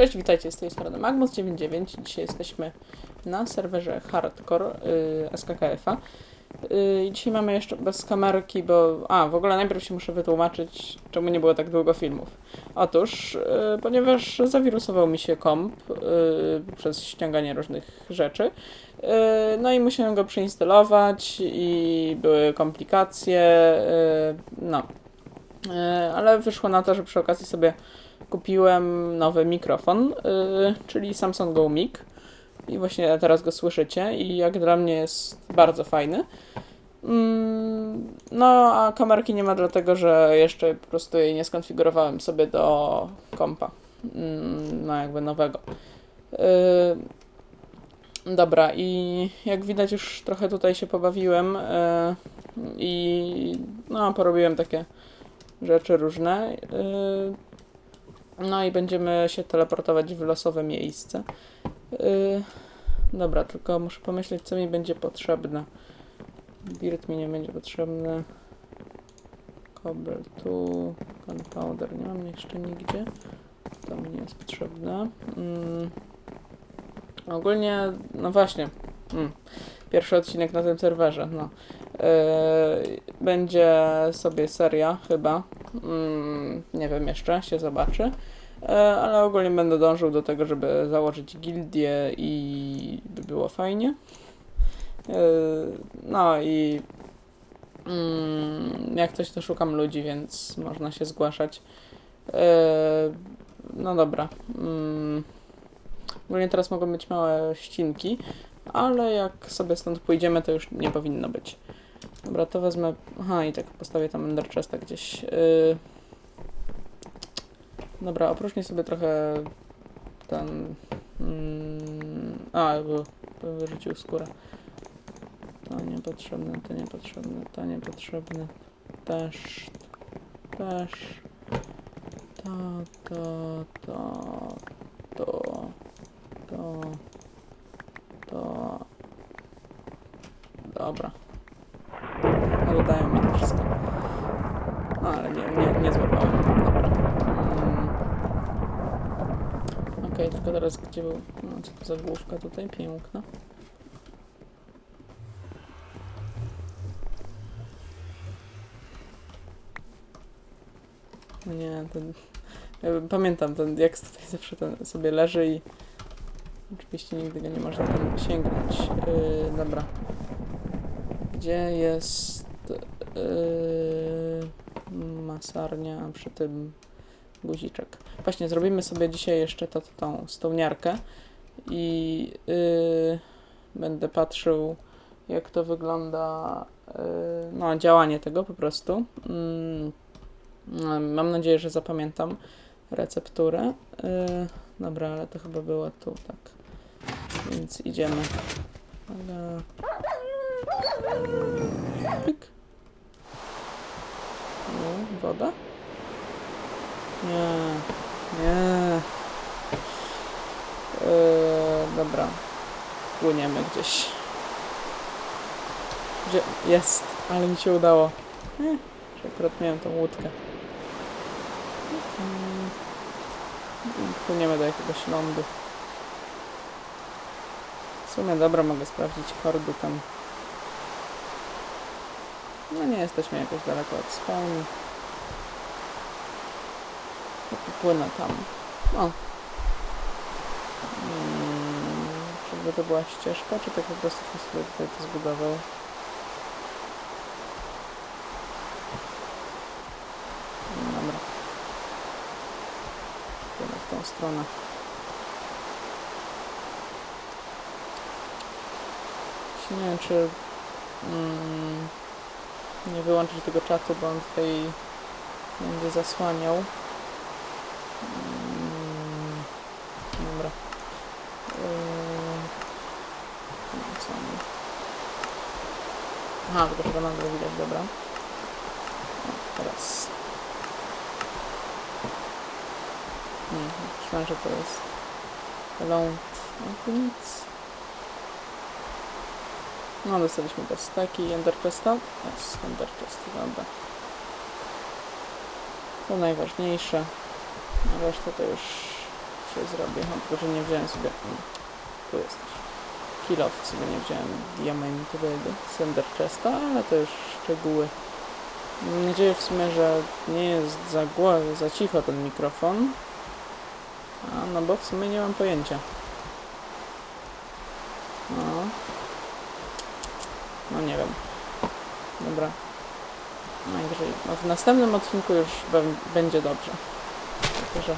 Cześć, witajcie z tej strony Magmus99. Dzisiaj jesteśmy na serwerze Hardcore yy, SKKF-a. Yy, dzisiaj mamy jeszcze bez kamerki, bo... A, w ogóle najpierw się muszę wytłumaczyć, czemu nie było tak długo filmów. Otóż, yy, ponieważ zawirusował mi się komp yy, przez ściąganie różnych rzeczy, yy, no i musiałem go przeinstalować i były komplikacje, yy, no. Yy, ale wyszło na to, że przy okazji sobie kupiłem nowy mikrofon, yy, czyli Samsung Go Mic. I właśnie teraz go słyszycie i jak dla mnie jest bardzo fajny. Mm, No, a kamerki nie ma dlatego, że jeszcze po prostu jej nie skonfigurowałem sobie do kompa. Mm, No, jakby nowego. Yy, Dobra, i jak widać już trochę tutaj się pobawiłem i no, porobiłem takie rzeczy różne. Yy, no i będziemy się teleportować w losowe miejsce. Yy, dobra, tylko muszę pomyśleć, co mi będzie potrzebne. Dirt mi nie będzie potrzebny. Cobble tu, gunpowder nie mam jeszcze nigdzie. To mi nie jest potrzebne. Mm. Ogólnie, no właśnie. Mm. Pierwszy odcinek na tym serwerze, no. Yy, będzie sobie seria chyba. Mm, nie wiem jeszcze, się zobaczy. E, ale ogólnie będę dążył do tego, żeby założyć gildię i by było fajnie. E, No i mm, jak coś to szukam ludzi, więc można się zgłaszać. No dobra. Mm, Ogólnie teraz mogą być małe ścinki, ale jak sobie stąd pójdziemy, to już nie powinno być. Dobra, to wezmę. Aha, i tak postawię tam Ender Chesta gdzieś. Yy... Dobra, opróżnię sobie trochę ten... Mm, a, bo wyrzucił skórę. To niepotrzebne, to niepotrzebne, to niepotrzebne. Też, też. To, to, to, to, to, to. Dobra. Dodają mi to wszystko. No ale nie, nie, nie złapałem. Dobra. Mm. Okej, tylko teraz gdzie był... No co to za główka tutaj? Piękna. No nie, ten... Ja pamiętam ten, jak tutaj zawsze ten sobie leży i... Oczywiście nigdy go nie można tam sięgnąć. Yy, dobra. Gdzie jest... Yy, masarnia przy tym guziczek. Właśnie, zrobimy sobie dzisiaj jeszcze to, to, tą stołniarkę i yy, będę patrzył, jak to wygląda, yy, no, działanie tego po prostu. Mm, mam nadzieję, że zapamiętam recepturę. Yy, dobra, ale to chyba było tu, tak. Więc idziemy. Woda? Nie, nie. Yy, dobra. Płyniemy gdzieś. Gdzie? Jest, ale mi się udało. Nie, akurat miałem tą łódkę. Płyniemy do jakiegoś lądu. W sumie dobra, mogę sprawdzić kordy tam. No nie jesteśmy jakoś daleko od spawnu. Płynę tam. O. Hmm, żeby to była ścieżka, czy tak po prostu się sobie tutaj to zbudował? Dobra. Płynę w tą stronę. Nie wiem, czy mm, nie wyłączyć tego czatu, bo on tutaj będzie zasłaniał. Mm, Dobra. Oni? Aha, tylko chyba nadal widać, dobra. O, teraz. Nie, myślałem, że to jest Alone. No tu nic. No, dostaliśmy te staki Ender Chesta. Jest Ender Chest, dobra. To najważniejsze. A reszta to już się zrobię. No, tylko, że nie wziąłem sobie... mm, Tu jesteś. Kilof sobie nie wziąłem diamentowego Sender Chesta, ale to już szczegóły. Mam nadzieję w sumie, że nie jest za, za cicho ten mikrofon. A, no bo w sumie nie mam pojęcia. No. No nie wiem. Dobra. Najwyżej. No w następnym odcinku już bę- będzie dobrze. Tylko, że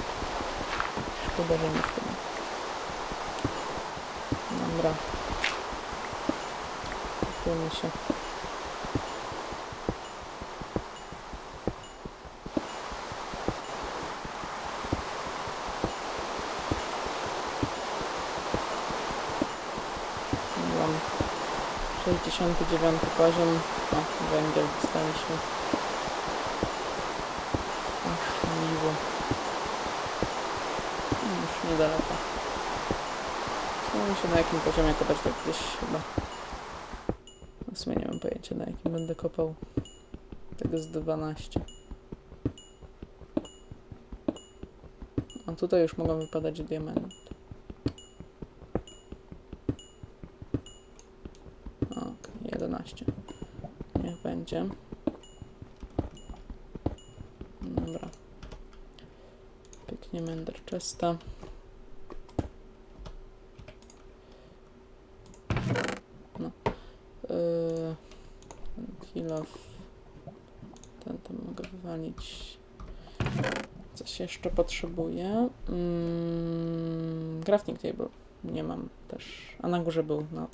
szkoda, że nie w tym. Dobra. Kupujmy się. Mam 69 poziom. O, węgiel dostaliśmy. Aż miło. No, Już niedaleko. Zastanawiam się na jakim poziomie kopać tak gdzieś chyba. W sumie nie mam pojęcia na jakim będę kopał. Tego z 12. A tutaj już mogą wypadać diamenty. Dobra. Pięknie Mender Chesta. No. Yy, off. Ten tam mogę wywalić. Coś jeszcze potrzebuję. Mm, crafting table. Nie mam też. A na górze był. No.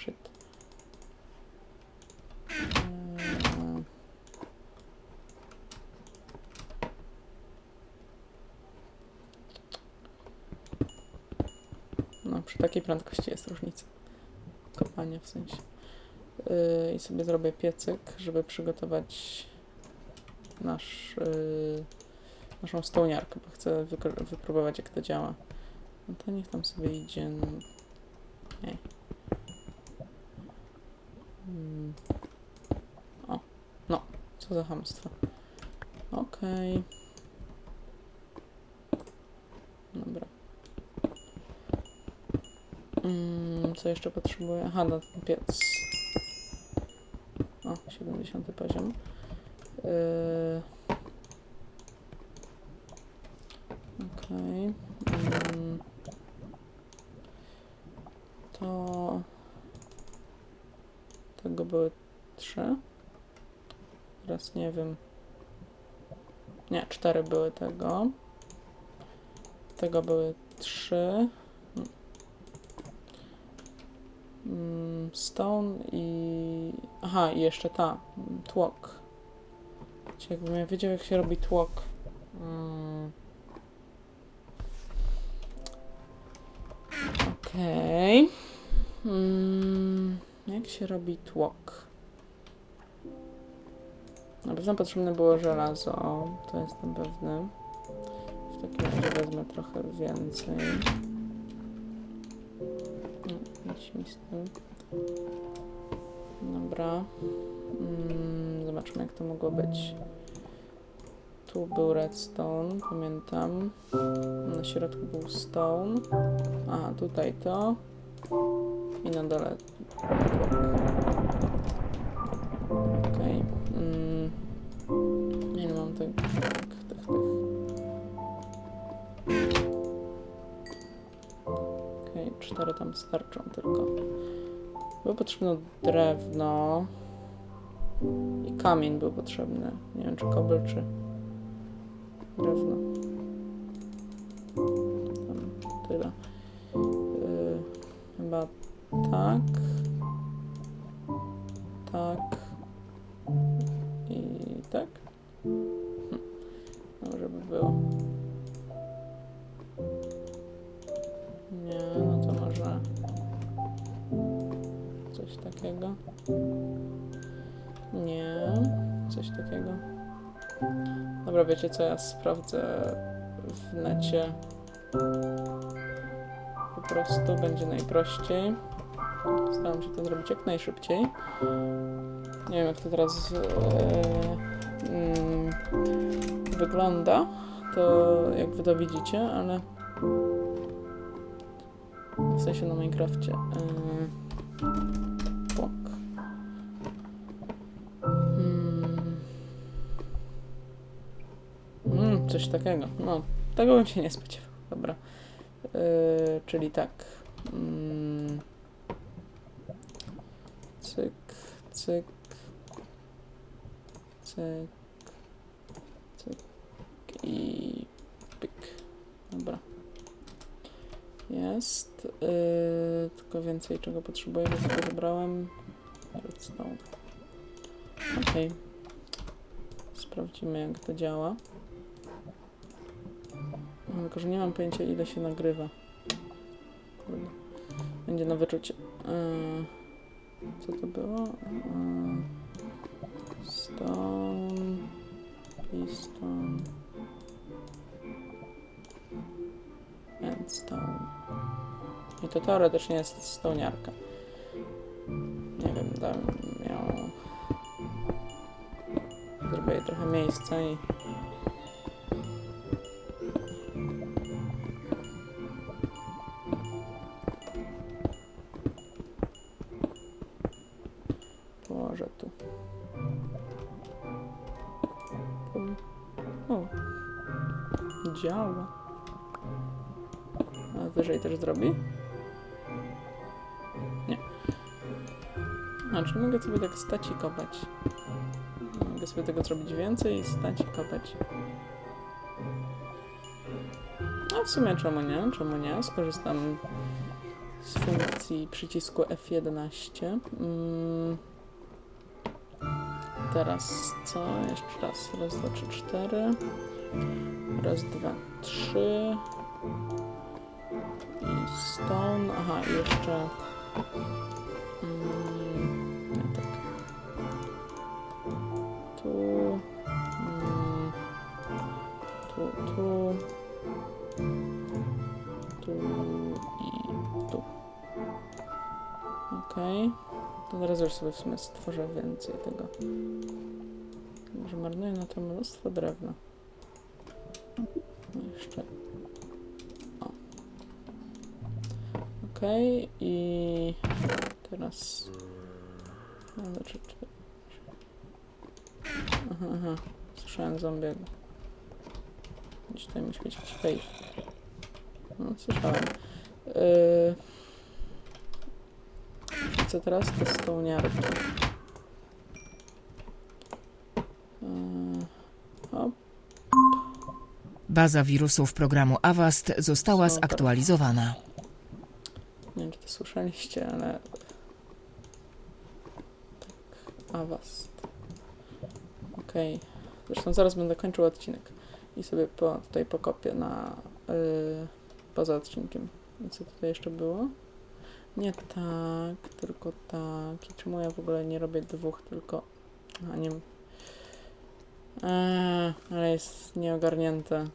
Shit. Yy, No, takiej prędkości jest różnica. Kopania w sensie. Yy, I sobie zrobię piecyk, żeby przygotować nasz, yy, naszą stołniarkę, bo chcę wypróbować jak to działa. No to niech tam sobie idzie. No. Nie. Mm. O, no, co za hamstwo. Okej. Dobra. Mm, jeszcze potrzebuję? Aha, na piec. O, 70 poziom. Yy... Okej. Mm. To... Tego były trzy. Teraz nie wiem. Nie, cztery były tego. Tego były trzy. Mm, Stone i... Aha, i jeszcze ta. mm, Tłok. Czy jakbym ja wiedział, jak się robi tłok. Mm. Okej. Mm, jak się robi tłok? Na pewno potrzebne było żelazo. To jestem pewny. W takim razie wezmę trochę więcej. Idź mi z tym. Dobra. Mm, zobaczmy, jak to mogło być. Tu był redstone, pamiętam. Na środku był stone. A, tutaj to. I na dole Okej. Mm. Nie mam tych, cztery tam starczą tylko. Było potrzebne drewno. I kamień był potrzebny. Nie wiem, czy kobyl, czy drewno. Tam tyle. Yy, chyba tak. Tak. Coś takiego. Nie, coś takiego. Dobra, wiecie co, ja sprawdzę w necie. Po prostu będzie najprościej. Staram się to zrobić jak najszybciej. Nie wiem, jak to teraz e, mm, wygląda, to jak wy to widzicie, ale sensie na Minecrafcie. Yy, płok. Hmm. Mm, coś takiego. No, tego bym się nie spodziewał. Dobra. Yy, czyli tak. Mm. Cyk, cyk, cyk, i pyk. Dobra. Jest. Yy, tylko więcej czego potrzebuję, bo sobie wybrałem. Redstone. Okej. Sprawdzimy jak to działa. Tylko, że nie mam pojęcia ile się nagrywa. Będzie na wyczucie. Yy, co to było? Yy, stone. Piston. Endstone. I to teoretycznie jest stoniarka. Nie wiem, dam miał... Zrobię jej trochę miejsca i... Położę tu. O. Działa. A wyżej też zrobi? A, mogę sobie tak stać i kopać? Mogę sobie tego zrobić więcej i stać i kopać. No w sumie czemu nie? Czemu nie? Skorzystam z funkcji przycisku F11. Mm. Teraz co? Jeszcze raz. Raz, dwa, trzy, cztery. Raz, dwa, trzy. I stone. Aha, jeszcze. Okej. To teraz już sobie w sumie stworzę więcej tego. Może marnuję na to mnóstwo drewna. No jeszcze. O. Okej, i teraz. No, znaczy, czy... Aha, aha. Słyszałem zombiego. Gdzieś tutaj być jakiś cave. No, słyszałem. Yy... Co teraz? To. Yy... Hop. Baza wirusów programu Avast została Super. zaktualizowana. Nie wiem, czy to słyszeliście, ale... Tak, Avast. Okej. Zresztą zaraz będę kończył odcinek. I sobie po, tutaj pokopię na... Yy, poza odcinkiem. I co tutaj jeszcze było? Nie tak, tylko tak. I czemu ja w ogóle nie robię dwóch, tylko... A nie... Eee, ale jest nieogarnięte.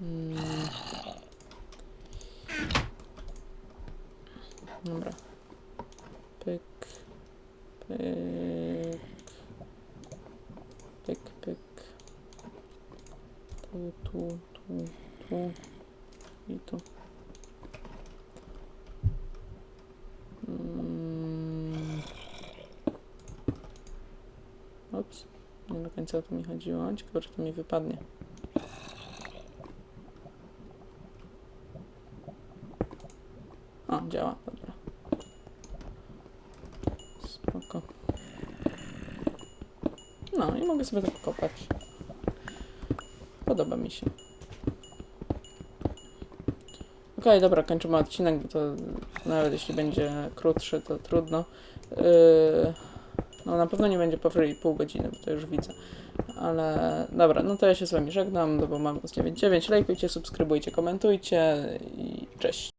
Mm. Dobra. Pyk. Pyk. Pyk, pyk. Tu, tu, tu, tu. I tu. Mm. Ups. Nie do końca o to mi chodziło. Ciekawe, czy to mi wypadnie. O, działa, dobra. Spoko. No i mogę sobie tak kopać. Podoba mi się. Okej, dobra, kończymy odcinek, bo to nawet jeśli będzie krótszy, to trudno. Yy, no na pewno nie będzie powyżej pół godziny, bo to już widzę. Ale dobra, no to ja się z wami żegnam, to był Magnus99. Lajkujcie, subskrybujcie, komentujcie i cześć.